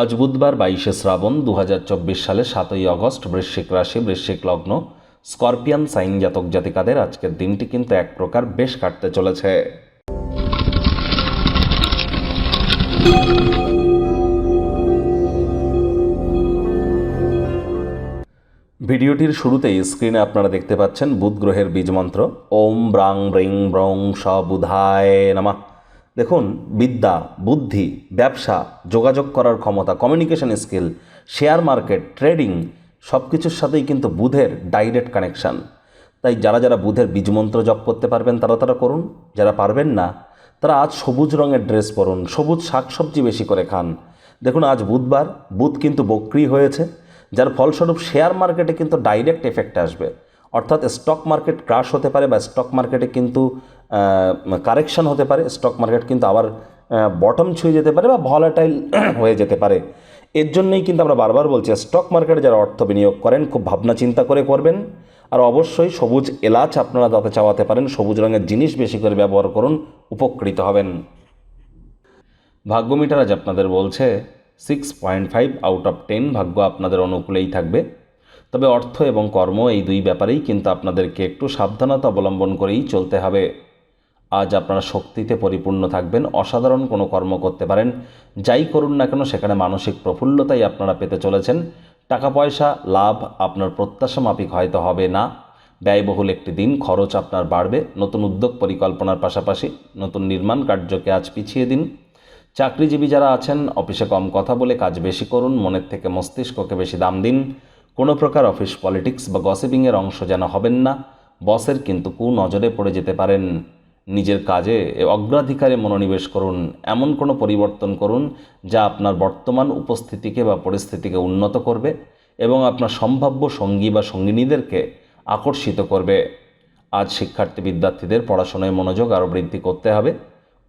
আজ বুধবার বাইশে শ্রাবণ দু হাজার চব্বিশ সালে সাতই আগস্ট বৃশ্চিক রাশি, বৃশ্চিক লগ্ন, স্করপিয়ান, সাইন জাতক জাতিকাদের আজকের দিনটি কিন্তু এক প্রকার বেশ কাটতে চলেছে। ভিডিওটির শুরুতেই স্ক্রিনে আপনারা দেখতে পাচ্ছেন বুধ গ্রহের বীজমন্ত্র ওম ব্রাং ব্রিং ব্রং স বুধায় নামা। দেখুন, বিদ্যা, বুদ্ধি, ব্যবসা, যোগাযোগ করার ক্ষমতা communication skill share market trading সব কিছুর সাথেই কিন্তু বুধের ডাইরেক্ট কানেকশান তাই যারা যারা বুধের বীজমন্ত্র জপ করতে পারবেন, তারা তারা করুন। যারা পারবেন না, তারা আজ সবুজ রঙের ড্রেস পরুন, সবুজ শাকসবজি বেশি করে খান। দেখুন, আজ বুধবার, বুধ কিন্তু বক্রি হয়েছে, যার ফলস্বরূপ শেয়ার মার্কেটে কিন্তু ডাইরেক্ট এফেক্ট আসবে। অর্থাৎ স্টক মার্কেট ক্রাশ হতে পারে বা স্টক মার্কেটে কিন্তু কারেকশন হতে পারে স্টক মার্কেট কিন্তু আবার বটম ছুঁয়ে যেতে পারে বা ভলাটাইল হয়ে যেতে পারে। এর জন্যই কিন্তু আমরা বারবার বলছি স্টক মার্কেটে যারা অর্থ বিনিয়োগ করেন, খুব ভাবনা চিন্তা করে করবেন। আর অবশ্যই সবুজ এলাচ আপনারা তাতে চাওয়াতে পারেন, সবুজ রঙের জিনিস বেশি করে ব্যবহার করুন, উপকৃত হবেন। ভাগ্য মিটার আজ আপনাদের বলছে six point five out of ten ভাগ্য আপনাদের অনুকূলেই থাকবে। তবে অর্থ এবং কর্ম এই দুই ব্যাপারেই কিন্তু আপনাদেরকে একটু সাবধানতা অবলম্বন করেই চলতে হবে। আজ আপনারা শক্তিতে পরিপূর্ণ থাকবেন, অসাধারণ কোনো কর্ম করতে পারেন, যাই করুন না কেন সেখানে মানসিক প্রফুল্লতাই আপনারা পেতে চলেছেন। টাকা পয়সা, লাভ আপনার প্রত্যাশা মাফিক হয়তো হবে না। ব্যয়বহুল একটি দিন, খরচ আপনার বাড়বে, নতুন উদ্যোগ পরিকল্পনার পাশাপাশি নতুন নির্মাণ কার্যকে আজ পিছিয়ে দিন। চাকরিজীবী যারা আছেন, অফিসে কম কথা বলে কাজ বেশি করুন, মনের থেকে মস্তিষ্ককে বেশি দাম দিন। কোনো প্রকার অফিস পলিটিক্স বা গসিপিংয়ের অংশ যেন হবেন না, বসের কিন্তু কু নজরে পড়ে যেতে পারেন। নিজের কাজে অগ্রাধিকারে মনোনিবেশ করুন, এমন কোনো পরিবর্তন করুন যা আপনার বর্তমান উপস্থিতিকে বা পরিস্থিতিকে উন্নত করবে এবং আপনার সম্ভাব্য সঙ্গী বা সঙ্গিনীদেরকে আকর্ষিত করবে। আজ শিক্ষার্থী বিদ্যার্থীদের পড়াশোনায় মনোযোগ আরও বৃদ্ধি করতে হবে।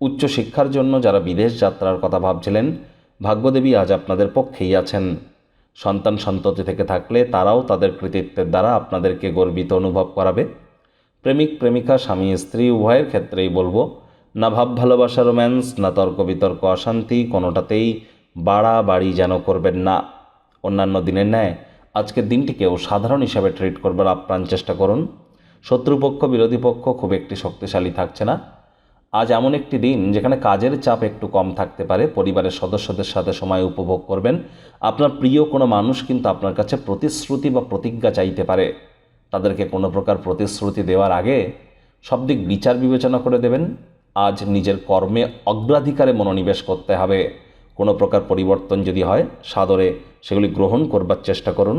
উচ্চশিক্ষার জন্য যারা বিদেশ যাত্রার কথা ভাবছিলেন, ভাগ্যদেবী আজ আপনাদের পক্ষেই আছেন। সন্তান সন্ততি থেকে থাকলে তারাও তাদের কৃতিত্বের দ্বারা আপনাদেরকে গর্বিত অনুভব করাবে। প্রেমিক, প্রেমিকা, স্বামী, স্ত্রী, উভয়ের ক্ষেত্রেই বলব, না ভাব ভালোবাসা রোম্যান্স, না তর্ক বিতর্ক অশান্তি, কোনোটাতেই বাড়াবাড়ি যেন করবেন না। অন্যান্য দিনের ন্যায়, আজকের দিনটিকেও সাধারণ হিসাবে ট্রিট করবার আপ্রাণ চেষ্টা করুন। শত্রুপক্ষ, বিরোধী পক্ষ খুব একটি শক্তিশালী থাকছে না। আজ এমন একটি দিন যেখানে কাজের চাপ একটু কম থাকতে পারে, পরিবারের সদস্যদের সাথে সময় উপভোগ করবেন। আপনার প্রিয় কোনো মানুষ কিন্তু আপনার কাছে প্রতিশ্রুতি বা প্রতিজ্ঞা চাইতে পারে। তাদেরকে কোনো প্রকার প্রতিশ্রুতি দেওয়ার আগে সব দিক বিচার বিবেচনা করে দেবেন। আজ নিজের কর্মে অগ্রাধিকারে মনোনিবেশ করতে হবে। কোনো প্রকার পরিবর্তন যদি হয়, সাদরে সেগুলি গ্রহণ করবার চেষ্টা করুন।